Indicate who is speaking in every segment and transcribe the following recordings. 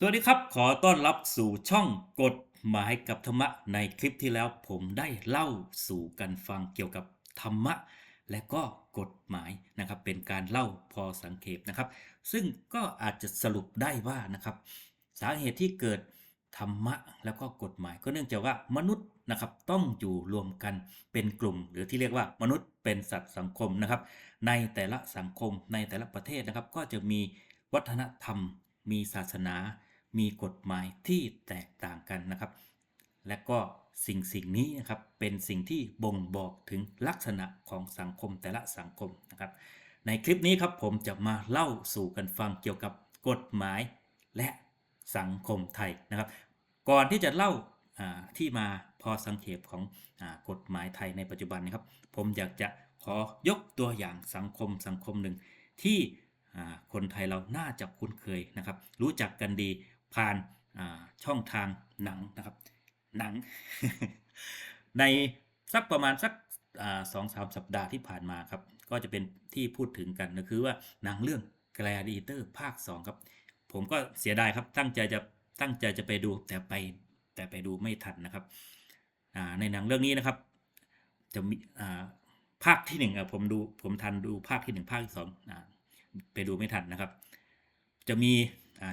Speaker 1: สวัสดีครับ ขอต้อนรับสู่ช่องกฎหมายกับธรรมะ ในคลิปที่แล้วผมได้เล่าสู่กันฟังเกี่ยวกับธรรมะ และก็กฎหมายนะครับ เป็นการเล่าพอสังเขปนะครับ ซึ่งก็อาจจะสรุปได้ว่านะครับ สาเหตุที่เกิดธรรมะแล้วก็กฎหมาย ก็เนื่องจากว่ามนุษย์นะครับต้องอยู่รวมกันเป็นกลุ่ม หรือที่เรียกว่ามนุษย์เป็นสัตว์สังคมนะครับ ในแต่ละสังคมในแต่ละประเทศนะครับ ก็จะมีวัฒนธรรม มีศาสนา มีกฎหมายที่แตกต่างกันนะครับ และก็สิ่งสิ่งนี้นะครับเป็นสิ่งที่บ่งบอกถึงลักษณะของสังคมแต่ละสังคมนะครับ ในคลิปนี้ครับผมจะมาเล่าสู่กันฟังเกี่ยวกับกฎหมายและสังคมไทยนะครับ ก่อนที่จะเล่าที่มาพอสังเขปของอกฎหมายไทยในปัจจุบันนะครับ ผมอยากจะขอยกตัวอย่างสังคมสังคมหนึ่งที่คนไทยเราน่าจะคุ้นเคยนะครับ รู้จักกันดี ผ่านช่องทางหนังนะครับ หนัง ในสักประมาณสักสองสามสัปดาห์ที่ผ่านมาครับ ก็จะเป็นที่พูดถึงกันก็คือว่าหนังเรื่อง Gladiator ภาค 2 ครับ ผมก็เสียดายครับตั้งใจจะตั้งใจจะไปดูแต่ไปแต่ไปดูไม่ทันนะครับในหนังเรื่องนี้นะครับ จะมีภาคที่หนึ่งผมดูผมทันดูภาคที่หนึ่งภาคที่สองไปดูไม่ทันนะครับ จะมี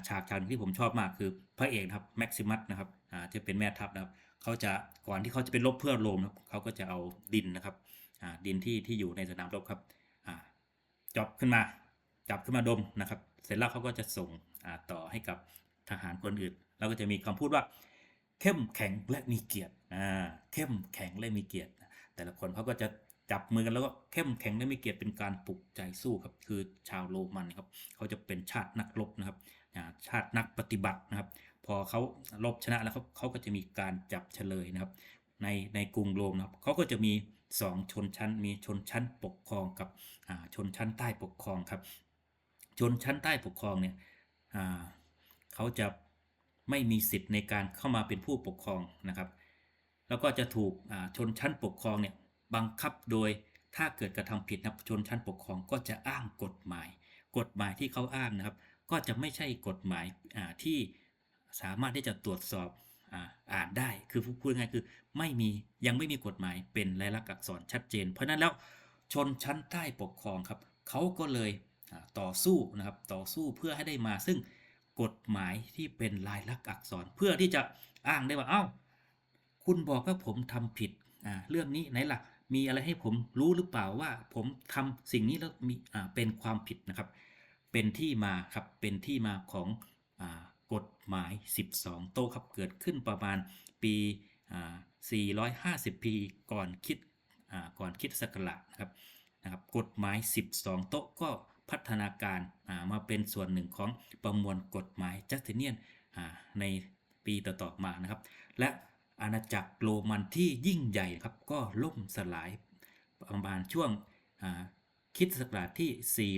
Speaker 1: ฉากฉากหนึ่งที่ผมชอบมากคือพระเอกครับแม็กซิมัสนะครับอาที่เป็นแม่ทัพนะครับเขาจะก่อนที่เขาจะไปรบเพื่อโรมนะครับเขาก็จะเอาดินนะครับอาดินที่ที่อยู่ในสนามรบครับอาจับขึ้นมาจับขึ้นมาดมนะครับ เสร็จแล้วเขาก็จะส่งอาต่อให้กับทหารคนอื่น แล้วก็จะมีคำพูดว่า เข้มแข็งและมีเกียรติอ่าเข้มแข็งและมีเกียรติ แต่ละคนเขาก็จะจับมือกันแล้วก็เข้มแข็งและมีเกียรติเป็นการปลุกใจสู้ครับคือชาวโรมันครับเขาจะเป็นชาตินักรบนะครับ ชาตินักปฏิบัตินะครับ พอเขารบชนะแล้วเขาเขาก็จะมีการจับเฉลยนะครับ ในในกรุงโรมนะครับเขาก็จะมีสองชนชั้น มีชนชั้นปกครองกับชนชั้นใต้ปกครองครับ ชนชั้นใต้ปกครองเนี่ยเขาจะไม่มีสิทธิ์ในการเข้ามาเป็นผู้ปกครองนะครับ แล้วก็จะถูกชนชั้นปกครองเนี่ยบังคับโดยถ้าเกิดกระทำผิดนะชนชั้นปกครองก็จะอ้างกฎหมาย กฎหมายที่เขาอ้างนะครับ ก็จะไม่ใช่กฎหมายที่สามารถที่จะตรวจสอบอ่านได้คือพูดง่ายๆคือไม่มียังไม่มีกฎหมายเป็นลายลักษณ์อักษรชัดเจน เพราะนั้นแล้วชนชั้นใต้ปกครองครับเขาก็เลยต่อสู้นะครับต่อสู้เพื่อให้ได้มาซึ่งกฎหมายที่เป็นลายลักษณ์อักษรเพื่อที่จะอ้างได้ว่าเอ้า คุณบอกว่าผมทำผิดเรื่องนี้ไหนล่ะมีอะไรให้ผมรู้หรือเปล่าว่าผมทำสิ่งนี้แล้วมีเป็นความผิดนะครับ เป็นที่มาครับเป็นที่มาของอกฎหมาย 12 โต๊ะครับเกิดขึ้นประมาณปี 450 ปีก่อนคิดก่อนคิดศักราชนะครับนะครับกฎหมาย 12 โต๊ะก็พัฒนาการมาเป็นส่วนหนึ่งของประมวลกฎหมายจัสติเนียนในปีต่อๆมานะครับ และอาณาจักรโรมันที่ยิ่งใหญ่ครับก็ล่มสลายประมาณช่วง คิดศักราชที่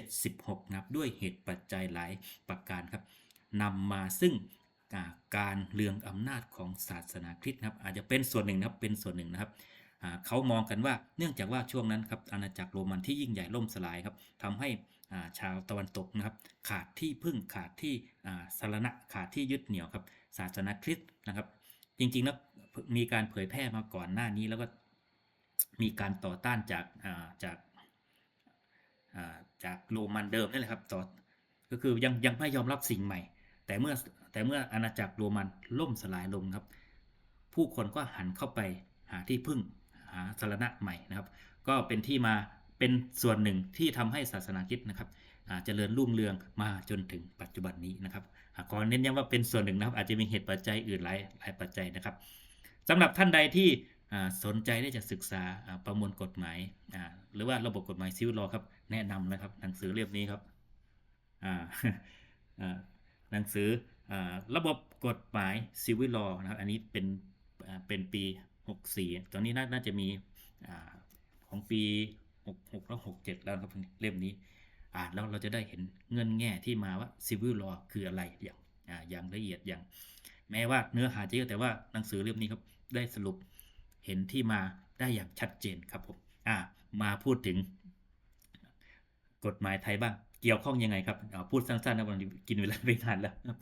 Speaker 1: 476นะครับด้วยเหตุปัจจัยหลายประการครับนำมาซึ่งาการเลืองอำนาจของศาสนาคริสต์นะครับอาจจะเป็นส่วนหนึ่งนะครับเป็นส่วนหนึ่งนะครับเขามองกันว่าเนื่องจากว่าช่วงนั้นครับอาณาจักรโรมันที่ยิ่งใหญ่ล่มสลายครับทำให้าชาวตะวันตกนะครับ ขาดที่พึ่งขาดที่อ่าสารณะขาดที่ยึดเหนี่ยวครับ ศาสนาคริสต์นะครับ จริงๆแล้วมีการเผยแพร่มาก่อนหน้านี้แล้วก็มีการต่อต้านจากาจาก จากโรมันเดิมนี่แหละครับต่อก็คือยังยังไม่ยอมรับสิ่งใหม่ แต่เมื่อแต่เมื่ออาณาจักรโรมันล่มสลายลงครับ ผู้คนก็หันเข้าไปหาที่พึ่งหาสารณะใหม่นะครับ ก็เป็นที่มาเป็นส่วนหนึ่งที่ทำให้ศาสนาคริสต์นะครับเจริญรุ่งเรืองมาจนถึงปัจจุบันนี้นะครับอขอเน้นย้ำว่าเป็นส่วนหนึ่งนะครับ อาจจะมีเหตุปัจจัยอื่นหลายหลายปัจจัยนะครับสำหรับท่านใดที่สนใจที่จะศึกษาประมวลกฎหมาย หรือว่าระบบกฎหมายซิวิลลอครับ แนะนำนะครับ หนังสือเล่มนี้ครับอ่าหนังสืออ่ระบบกฎหมายซิวิลอนะครับ อันนี้เป็นเป็นปี 64 ตอนนี้น่านาจะมีอ่าของปี 66 แล้ว 67 แล้วครับเล่มนี้อ่านแล้วเราจะได้เห็นเงื่อนแง่ที่มาว่า civil law คืออะไรอย่างอ่าอย่างละเอียดอย่าง แม้ว่าเนื้อหาจะเยอะแต่ว่าหนังสือเล่มนี้ครับได้สรุปเห็นที่มาได้อย่างชัดเจนครับผมอ่ามาพูดถึง กฎหมายไทยบ้าง เกี่ยวข้องยังไงครับพูดสั้นๆนะวันนี้กินเวลาไปนานแล้วครับ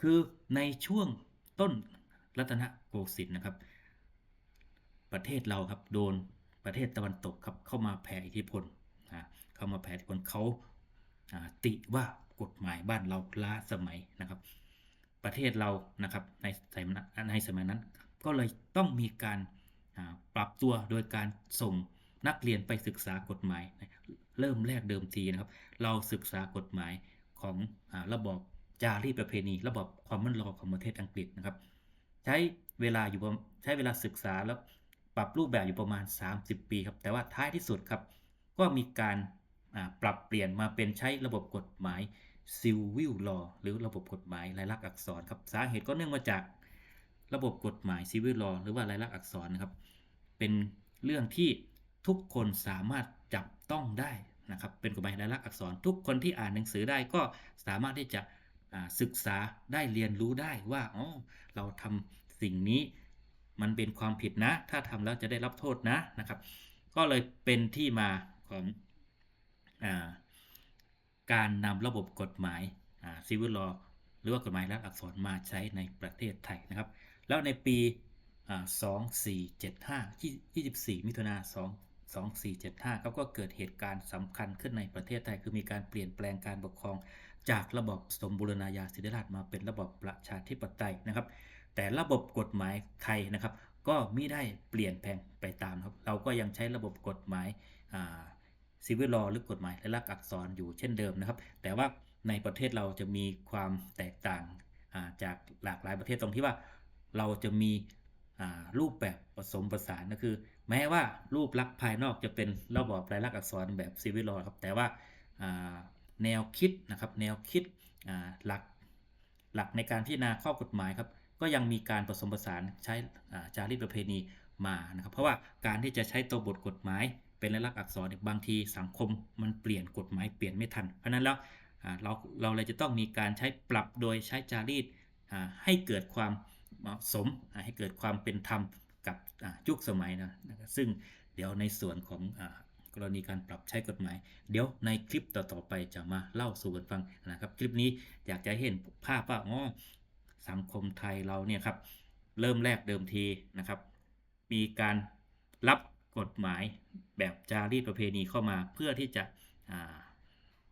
Speaker 1: คือในช่วงต้นรัตนโกสินทร์นะครับ ประเทศเราครับโดนประเทศตะวันตกครับเข้ามาแผ่อิทธิพลเข้ามาแผ่อิทธิพลเขาติว่ากฎหมายบ้านเราล้าสมัยนะครับ ประเทศเรานะครับในสมัยนั้นในสมัยนั้น ก็เลยต้องมีการปรับตัวโดยการส่งนักเรียนไปศึกษากฎหมาย เริ่มแรกเดิมทีนะครับ เราศึกษากฎหมายของอระบอบจารีตประเพณี ระบอบความมั่นคงของประเทศอังกฤษนะครับ ใช้เวลาอยู่ประใช้เวลาศึกษาแล้วปรับรูปแบบอยู่ประมาณ 30 ปีครับ แต่ว่าท้ายที่สุดครับ ก็มีการปรับเปลี่ยนมาเป็นใช้ระบบกฎหมาย Civil Law หรือระบบกฎหมายลายลักษณ์อักษรครับสาเหตุก็เนื่องมาจากระบบกฎหมาย Civil Law หรือว่าลายลักษณ์อักษรนะครับ เป็นเรื่องที่ทุกคนสามารถจับต้องได้ นะครับเป็นกฎหมายลายลักษณ์อักษร ทุกคนที่อ่านหนังสือได้ก็สามารถที่จะศึกษาได้เรียนรู้ได้ว่าอ๋อเราทำสิ่งนี้มันเป็นความผิดนะ ถ้าทำแล้วจะได้รับโทษนะนะครับ ก็เลยเป็นที่มาของอาการนำระบบกฎหมายซิวิลลอหรือว่ากฎหมายรัฐอักษรมาใช้ในประเทศไทยนะครับ แล้วในปีอ่า2475 24 มิถุนา2 2475ครับก็เกิดเหตุการณ์สำคัญขึ้นในประเทศไทย คือมีการเปลี่ยนแปลงการปกครอง จากระบบสมบูรณาญาสิทธิราชมาเป็นระบบประชาธิปไตยนะครับ แต่ระบบกฎหมายไทยนะครับ ก็ไม่ได้เปลี่ยนแปลงไปตามครับ เราก็ยังใช้ระบบกฎหมายซิวิลลอหรือกฎหมายและลักษณ์อักษรอยู่เช่นเดิมนะครับ แต่ว่าในประเทศเราจะมีความแตกต่างาจากหลากหลายประเทศตรงที่ว่าเราจะมีรูปแบบผสมผสานก็คือ แม้ว่ารูปลักษณ์ภายนอกจะเป็นระบอบลายลักษณ์อักษรแบบซิวิลลครับแต่ว่าแนวคิดนะครับแนวคิดหลักหลักในการพิจารณาข้อกฎหมายครับก็ยังมีการผสมผสานใช้จารีตประเพณีมานะครับเพราะว่าการที่จะใช้ตัวบทกฎหมาย เป็นลายลักษณ์อักษรเนี่ยบางทีสังคมมันเปลี่ยนกฎหมายเปลี่ยนไม่ทัน เพราะนั้นแล้วเราเราเลยจะต้องมีการใช้ปรับโดยใช้จารีตให้เกิดความเหมาะสมให้เกิดความเป็นธรรม กับยุคสมัยนะนะครับซึ่งเดี๋ยวในส่วนของกรณีการปรับใช้กฎหมาย เดี๋ยวในคลิปต่อๆไปจะมาเล่าสู่กันฟังนะครับคลิปนี้อยากจะเห็นภาพว่าอ๋อสังคมไทยเราเนี่ยครับเริ่มแรกเดิมทีนะครับ มีการรับกฎหมายแบบจารีตประเพณีเข้ามาเพื่อที่จะ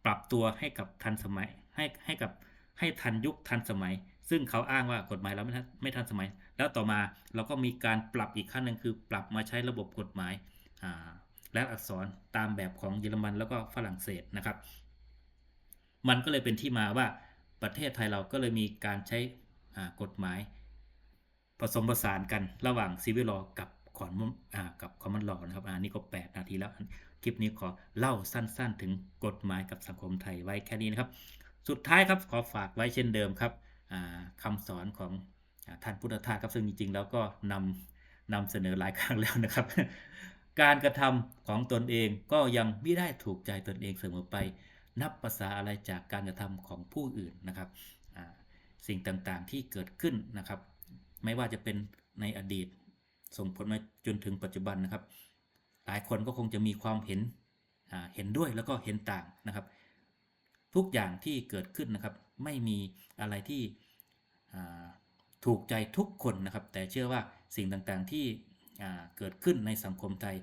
Speaker 1: ปรับตัวให้กับทันสมัยให้ให้กับให้ทันยุคทันสมัย ซึ่งเขาอ้างว่ากฎหมายเราไม่ทันไม่ทันสมัย แล้วต่อมาเราก็มีการปรับอีกขั้นหนึ่งคือ ปรับมาใช้ระบบกฎหมายและอักษรตามแบบของเยอรมันแล้วก็ฝรั่งเศสนะครับ มันก็เลยเป็นที่มาว่าประเทศไทยเราก็เลยมีการใช้กฎหมาย ผสมผสานกันระหว่างซีวิลลอกับขอนอ่ากับคอมมอนลอนะครับอ่านี่ก็ 8 นาทีแล้ว คลิปนี้ขอเล่าสั้นๆ ถึงกฎหมายกับสังคมไทยไว้แค่นี้นะครับ สุดท้ายครับขอฝากไว้เช่นเดิมครับคำสอนของ ท่านพุทธทาสครับซึ่งจริงๆ แล้วก็นำนำเสนอหลายครั้งแล้วนะครับ การกระทำของตนเองก็ยังไม่ได้ถูกใจตนเองเสมอไป นับภาษาอะไรจากการกระทำของผู้อื่นนะครับสิ่งต่างๆที่เกิดขึ้นนะครับ ไม่ว่าจะเป็นในอดีตส่งผลมาจนถึงปัจจุบันนะครับ หลายคนก็คงจะมีความเห็นเห็นด้วยแล้วก็เห็นต่างนะครับ ทุกอย่างที่เกิดขึ้นนะครับ ไม่มีอะไรที่ ถูกใจทุกคนนะครับ แต่เชื่อว่าสิ่งต่างๆที่เกิดขึ้นในสังคมไทย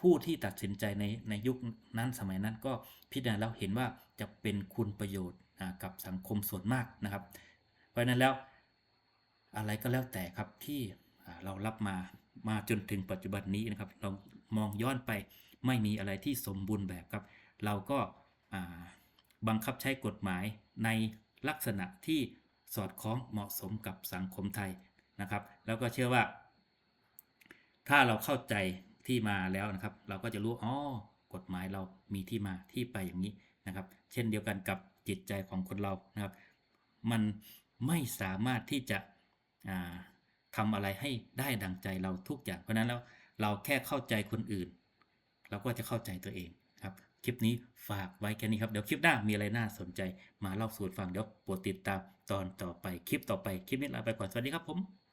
Speaker 1: ผู้ที่ตัดสินใจในในยุคนั้นสมัยนั้นก็พิจารณาแล้วเห็นว่าจะเป็นคุณประโยชน์กับสังคมส่วนมากนะครับ เพราะนั้นแล้วอะไรก็แล้วแต่ครับที่เรารับมามาจนถึงปัจจุบันนี้นะครับ เรามองย้อนไปไม่มีอะไรที่สมบูรณ์แบบครับ เราก็บังคับใช้กฎหมายในลักษณะที่ สอดคล้องเหมาะสมกับสังคมไทยนะครับ แล้วก็เชื่อว่า ถ้าเราเข้าใจที่มาแล้วนะครับ เราก็จะรู้อ๋อกฎหมายเรามีที่มาที่ไปอย่างนี้นะครับ เช่นเดียวกันกับจิตใจของคนเรานะครับ มันไม่สามารถที่จะอ่าทำอะไรให้ได้ดังใจเราทุกอย่าง เพราะนั้นแล้วเราแค่เข้าใจคนอื่น เราก็จะเข้าใจตัวเองครับ คลิปนี้ฝากไว้แค่นี้ครับ เดี๋ยวคลิปหน้ามีอะไรน่าสนใจมาเล่าสู่ฟังเดี๋ยวโปรดติดตามตอนต่อไปคลิปต่อไปคลิปนี้ลาไปก่อนสวัสดีครับผม